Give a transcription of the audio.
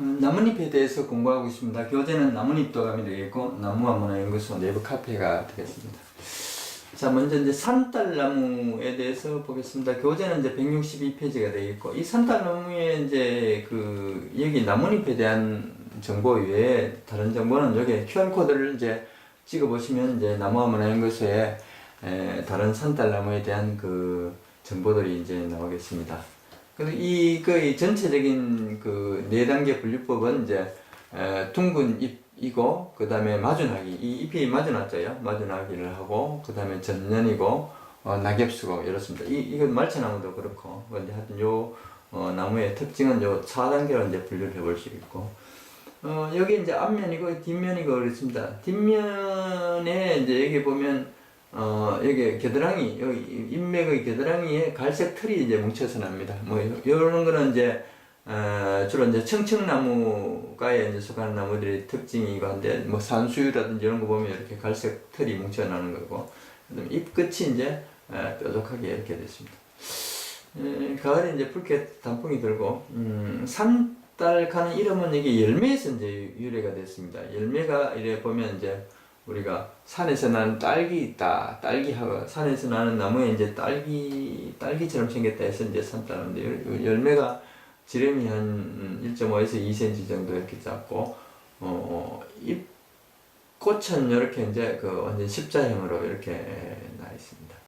음, 나뭇잎에 대해서 공부하고 있습니다. 교재는 나뭇잎 도감이 되겠고 나무와 문화 연구소 내부 카페가 되겠습니다. 자 먼저 이제 산딸나무에 대해서 보겠습니다. 교재는 이제 162페이지가 되겠고 이 산딸나무에 이제 그 여기 나뭇잎에 대한 정보 외에 다른 정보는 여기 QR 코드를 이제 찍어 보시면 이제 나무와 문화 연구소에 에, 다른 산딸나무에 대한 그 정보들이 이제 나오겠습니다. 그래서 이 거의 전체적인 그 네 단계 분류법은 이제 에, 둥근 잎이고 그 다음에 마주나기 이 잎이 마주났죠요 마주나기를 하고 그 다음에 전년이고 어, 낙엽수고 이렇습니다. 이 이건 말차나무도 그렇고 근데 하여튼 요 어, 나무의 특징은 요 4단계로 이제 분류를 해볼 수 있고 어, 여기 이제 앞면이고 뒷면이고 그렇습니다. 뒷면에 이제 여기 보면 어, 여기 겨드랑이, 여기 인맥의 겨드랑이에 갈색 털이 이제 뭉쳐서 납니다. 뭐, 요런 거는 이제, 어, 주로 이제 청청나무가에 이제 속하는 나무들의 특징이고 한데, 뭐 산수유라든지 이런 거 보면 이렇게 갈색 털이 뭉쳐 나는 거고, 그다음에 잎 끝이 이제, 어, 뾰족하게 이렇게 됐습니다. 에, 가을에 이제 붉게 단풍이 들고, 음, 산딸 가는 이름은 이게 열매에서 이제 유래가 됐습니다. 열매가 이래 보면 이제, 우리가 산에서 나는 딸기 있다. 딸기 하고 산에서 나는 나무에 이제 딸기 딸기처럼 생겼다 해서 이제 요- 요 열매가 지름이 한 1.5에서 2cm 정도 이렇게 작고 어, 잎 꽃은 이렇게 이제 그 완전 십자형으로 이렇게 나 있습니다.